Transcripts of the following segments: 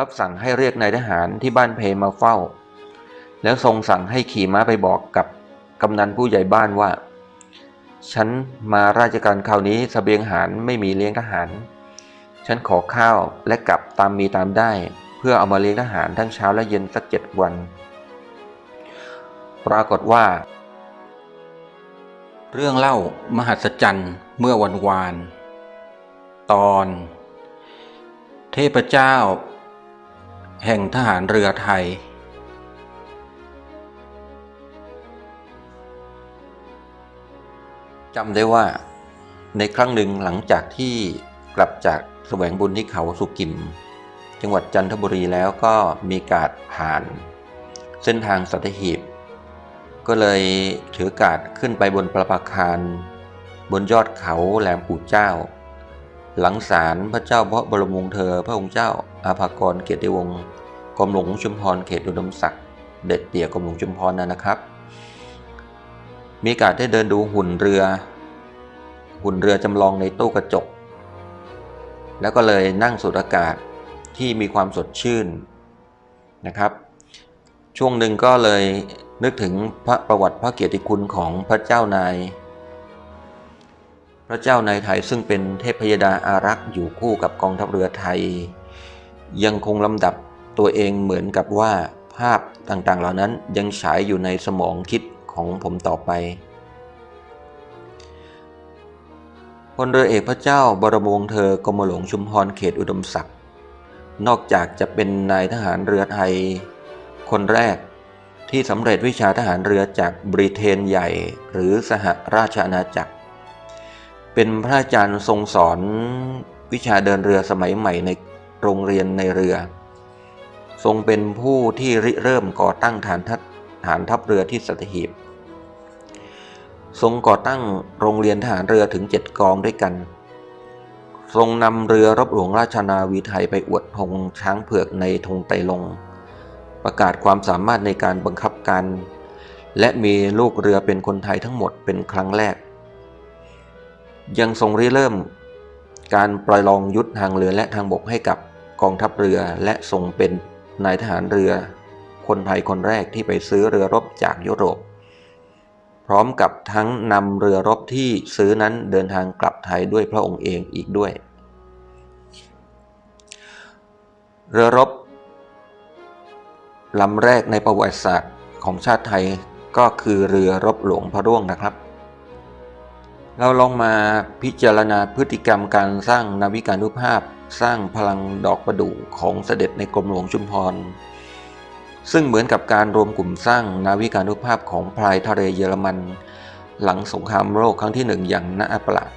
รับสั่งให้เรียกนายทหารที่บ้านเพมาเฝ้า แล้วทรงสั่งให้ขี่ม้าไปบอกกับกำนันผู้ใหญ่บ้านว่า ฉันมาราชการคราวนี้สเสบียงหารไม่มีเลี้ยงทหาร ฉันขอข้าวและกลับตามมีตามได้ เพื่อเอามาเลี้ยงทหารทั้งเช้าและเย็นสักเจ็ดวัน ปรากฏว่า เรื่องเล่ามหัศจรรย์เมื่อวันวาน ตอน เทพเจ้า แห่งทหารเรือไทย จำได้ว่าในครั้งหนึ่งหลังจากที่กลับจากแสวงบุญที่เขาสุกิม จังหวัดจันทบุรีแล้วก็มีการผ่าน เส้นทางสัตหีบ ก็เลยถือการขึ้นไปบนประภาคารบนยอดเขาแหลมปู่เจ้า หลังศาลพระเจ้าพระบรมวงศ์เธอพระองค์เจ้า อาภากรเกียรติวงศ์กรมหลวงชุมพรเขตอุดมศักดิ์เด็ดเตี่ยวกรมหลวงชุมพรนะนะครับ มีการได้เดินดูหุ่นเรือ หุ่นเรือจำลองในตู้กระจก แล้วก็เลยนั่งสูดอากาศที่มีความสดชื่นนะครับ ช่วงหนึ่งก็เลยนึกถึงพระประวัติพระเกียรติคุณของพระเจ้านาย พระเจ้านายไทยซึ่งเป็นเทพยดาอารักษ์อยู่คู่กับกองทัพเรือไทย ยังคงลำดับตัวเองเหมือนกับว่าภาพต่างๆ เหล่านั้นยังฉายอยู่ในสมองคิดของผมต่อไปพลเรือเอกพระเจ้าบรมวงศ์เธอกรมหลวงชุมพรเขตอุดมศักดิ์นอกจากจะเป็นนายทหารเรือไทย คนแรกที่สำเร็จวิชาทหารเรือจากบริเทนใหญ่หรือสหราชอาณาจักร เป็นพระอาจารย์ทรงสอนวิชาเดินเรือสมัยใหม่ใน โรงเรียนในเรือ ทรงเป็นผู้ที่ริเริ่มก่อตั้งฐานทัพฐานทัพเรือที่สัตหีบ ทรงก่อตั้งโรงเรียนทหารเรือถึงเจ็ดกองด้วยกัน ทรงนำเรือรบหลวงราชนาวีไทยไปอวดธงช้างเผือกในธงไตลง ประกาศความสามารถในการบังคับการ และมีลูกเรือเป็นคนไทยทั้งหมดเป็นครั้งแรก ยังทรงริเริ่มการประลองยุทธทางเรือและทางบกให้กับ กองทัพเรือและทรงเป็นนายทหารเรือ คนไทยคนแรกที่ไปซื้อเรือรบจากยุโรป พร้อมกับทั้งนำเรือรบที่ซื้อนั้นเดินทางกลับไทยด้วยพระองค์เองอีกด้วย เรือรบลำแรกในประวัติศาสตร์ของชาติไทยก็คือเรือรบหลวงพระร่วงนะครับ เราลองมาพิจารณาพฤติกรรมการสร้างนาวิกานุภาพ สร้างพลังดอกประดู่ของเสด็จในกรมหลวงชุมพร ซึ่งเหมือนกับการรวมกลุ่มสร้างนาวิกานุภาพของพลายทะเลเยอรมัน หลังสงครามโลกครั้งที่หนึ่งอย่างน่าประหลาด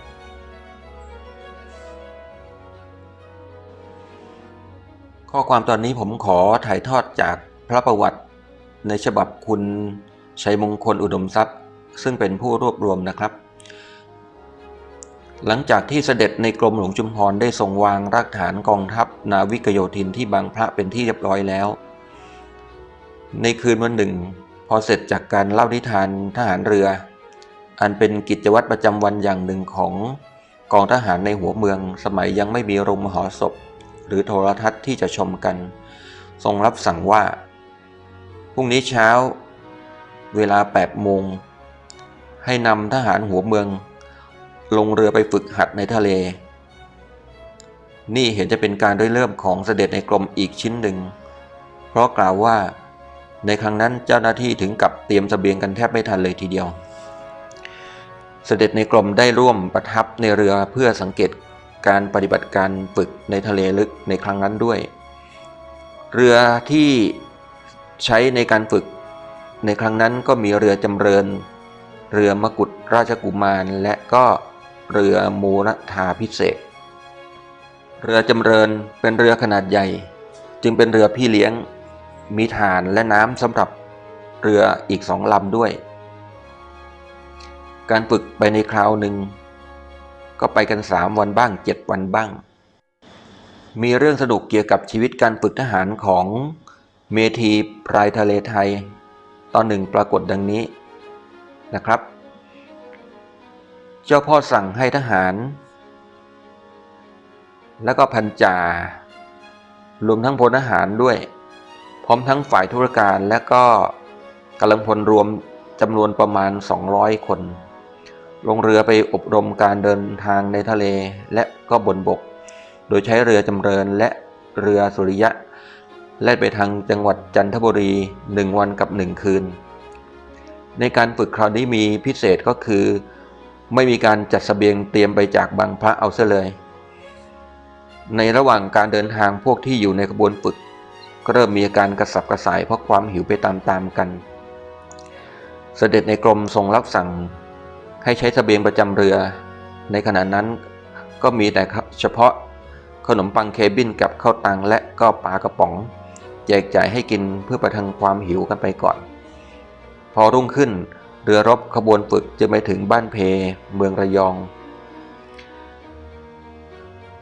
ข้อความตอนนี้ผมขอถ่ายทอดจากพระประวัติในฉบับคุณชัยมงคลอุดมทรัพย์ ซึ่งเป็นผู้รวบรวมนะครับ หลังจากที่เสด็จในกรมหลวงจุมพรได้ทรงวางรากฐานกองทัพนาวิกโยธินที่บางพระเป็นที่เรียบร้อยแล้ว ในคืนวันหนึ่ง พอเสร็จจากการเล่านิทานทหารเรือ อันเป็นกิจวัตรประจำวันอย่างหนึ่งของกองทหารในหัวเมือง สมัยยังไม่มีโรงมหรสพหรือโทรทัศน์ที่จะชมกัน ทรงรับสั่งว่าพรุ่งนี้เช้า เวลา8โมงให้นำทหารหัวเมือง ลงเรือไปฝึกหัดในทะเล นี่เห็นจะเป็นการได้เริ่มของเสด็จในกรมอีกชิ้นหนึ่ง เพราะกล่าวว่า ในครั้งนั้นเจ้าหน้าที่ถึงกับเตรียมสเสบียงกันแทบไม่ทันเลยทีเดียว เสด็จในกรมได้ร่วมประทับในเรือเพื่อสังเกตการปฏิบัติการฝึกในทะเลลึกในครั้งนั้นด้วย เรือที่ใช้ในการฝึกในครั้งนั้นก็มีเรือจำเริญ เรือมกุฎราชกุมารและก็ เรือมูรธาพิเศษ เรือจำเริญเป็นเรือขนาดใหญ่ จึงเป็นเรือพี่เลี้ยง มีฐานและน้ำสำหรับเรืออีกสองลำด้วย การฝึกไปในคราวหนึ่ง ก็ไปกันสามวันบ้างเจ็ดวันบ้าง มีเรื่องสนุกเกี่ยวกับชีวิตการฝึกทหารของเมทีพรายทะเลไทย ตอนหนึ่งปรากฏดังนี้นะครับ เจ้าพ่อสั่งให้ทหาร แล้วก็พันจ่ารวมทั้งพลทหารด้วย พร้อมทั้งฝ่ายธุรการและก็กำลังพลรวมจำนวนประมาณ 200 คน ลงเรือไปอบรมการเดินทางในทะเลและก็บนบก โดยใช้เรือจำเริญและเรือสุริยะ แล่นไปทางจังหวัดจันทบุรี 1 วันกับ 1 คืน ในการฝึกคราวนี้มีพิเศษก็คือ ไม่มีการจัดสเสบียงเตรียมไปจากบางพระเอาเสียเลย ในระหว่างการเดินทางพวกที่อยู่ในขบวนฝึก ก็เริ่มมีอาการกระสับกระส่ายเพราะความหิวไปตามๆกัน เสด็จในกรมทรงรับสั่งให้ใช้เสบียงประจำเรือ ในขณะนั้นก็มีแต่เฉพาะขนมปังเคบินกับข้าวตังและก็ปลากระป๋อง แจกจ่ายให้กินเพื่อประทังความหิวกันไปก่อน พอรุ่งขึ้น เรือรบขบวนฝึกจะไปถึงบ้านเพ เมืองระยอง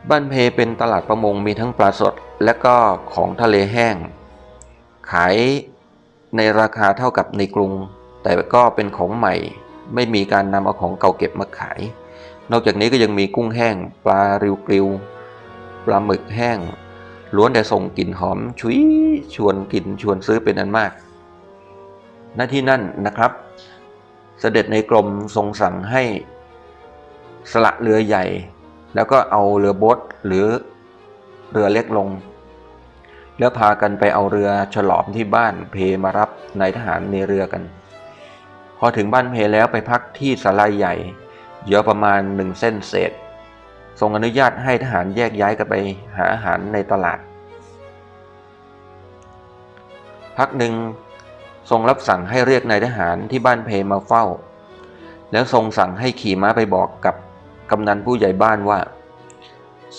บ้านเพเป็นตลาดประมงมีทั้งปลาสดและก็ของทะเลแห้ง ขายในราคาเท่ากับในกรุง แต่ก็เป็นของใหม่ไม่มีการนำเอาของเก่าเก็บมาขาย นอกจากนี้ก็ยังมีกุ้งแห้ง ปลาริวกริวปลาหมึกแห้ง ล้วนแต่ส่งกลิ่นหอมชุยชวนกินชวนซื้อเป็นอันมาก หน้าที่นั่นนะครับ เสด็จในกรมทรงสั่งให้สละเรือใหญ่ แล้วก็เอาเรือโบ๊ทหรือเรือเล็กลง แล้วพากันไปเอาเรือฉลอมที่บ้านเพมารับนายทหารในเรือกัน พอถึงบ้านเพแล้วไปพักที่สลายใหญ่เยอะประมาณหนึ่งเส้นเศษทรงอนุญาตให้ทหารแยกย้ายกันไปหาอาหารในตลาด พักหนึ่ง ทรงรับสั่งให้เรียกนายทหารที่บ้านเพมาเฝ้า แล้วทรงสั่งให้ขี่ม้าไปบอกกับกำนันผู้ใหญ่บ้านว่า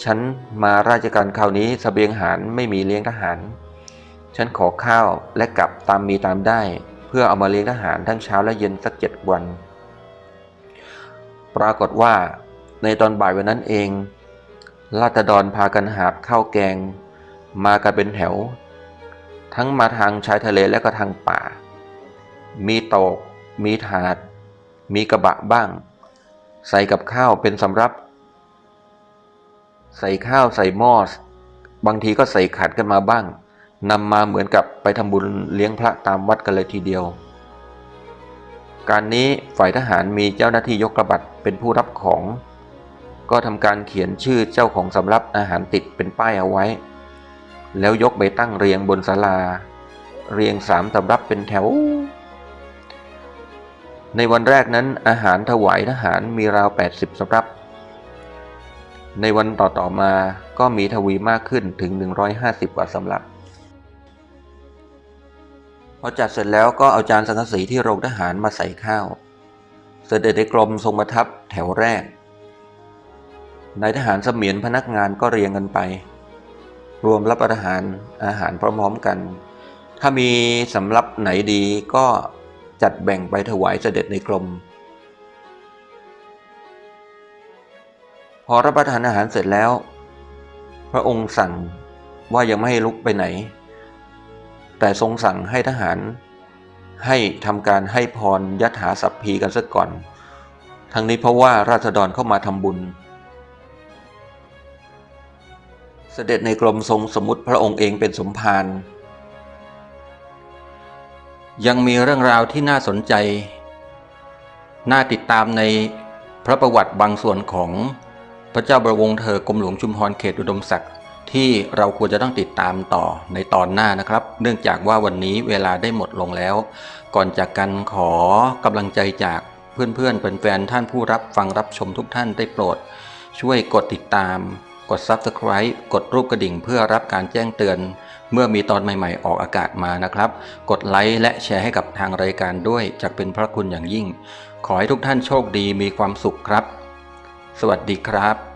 ฉันมาราชการคราวนี้สเสบียงหารไม่มีเลี้ยงทหาร ฉันขอข้าวและกลับตามมีตามได้ เพื่อเอามาเลี้ยงทหารทั้งเช้าและเย็นสักเจ็ดวัน ปรากฏว่า ในตอนบ่ายวันนั้นเองราษฎรพากันหาบข้าวแกง มากันเป็นแถว ทั้งมาทางชายทะเลและก็ทางป่า มีตก มีถาด มีกระบะบ้าง ใส่กับข้าวเป็นสำรับ ใส่ข้าวใส่หม้อบางทีก็ใส่ขัดกันมาบ้างนำมาเหมือนกับไปทำบุญเลี้ยงพระตามวัดกันเลยทีเดียว การนี้ฝ่ายทหารมีเจ้าหน้าที่ยกกระบัดเป็นผู้รับของ ก็ทำการเขียนชื่อเจ้าของสำรับอาหารติดเป็นป้ายเอาไว้ แล้วยกไปตั้งเรียงบนศาลา เรียงสามสำรับเป็นแถว ในวันแรกนั้นอาหารถวายทหารมีราว 80สำรับ ในวันต่อๆมาก็มีทวีมากขึ้นถึง 150 กว่าสำรับพอจัดเสร็จแล้วก็เอาจานสังกะสีที่โรงทหารมาใส่ข้าว เสด็จในกรมทรงประทับแถวแรกนายทหารเสมียนพนักงานก็เรียงกันไป รวมรับประทานอาหารพร้อมๆกัน ถ้ามีสำรับไหนดีก็จัดแบ่งไปถวายเสด็จในกรมพอรับประทานอาหารเสร็จแล้ว พระองค์สั่งว่ายังไม่ให้ลุกไปไหน แต่ทรงสั่งให้ทหารให้ทำการให้พรยถาสัพพีกันซะก่อน ทั้งนี้เพราะว่าราษฎรเข้ามาทำบุญ เสด็จในกรมทรงสมมุติพระองค์เองเป็นสมภารยังมีเรื่องราวที่น่าสนใจ น่าติดตามในพระประวัติบางส่วนของพระเจ้าบระวงเธอกรมหลวงชุมพรเขตอุดมศักดิ์ที่เราควรจะต้องติดตามต่อในตอนหน้านะครับ เนื่องจากว่าวันนี้เวลาได้หมดลงแล้ว ก่อนจากกันขอกำลังใจจากเพื่อนๆเป็นแฟนๆท่านผู้รับฟังรับชมทุกท่านได้โปรด ช่วยกดติดตาม กด Subscribe กดรูปกระดิ่งเพื่อรับการแจ้งเตือน เมื่อมีตอนใหม่ๆ ออกอากาศมานะครับ กดไลค์และแชร์ให้กับทางรายการด้วยจะเป็นพระคุณอย่างยิ่ง ขอให้ทุกท่านโชคดีมีความสุขครับ สวัสดีครับ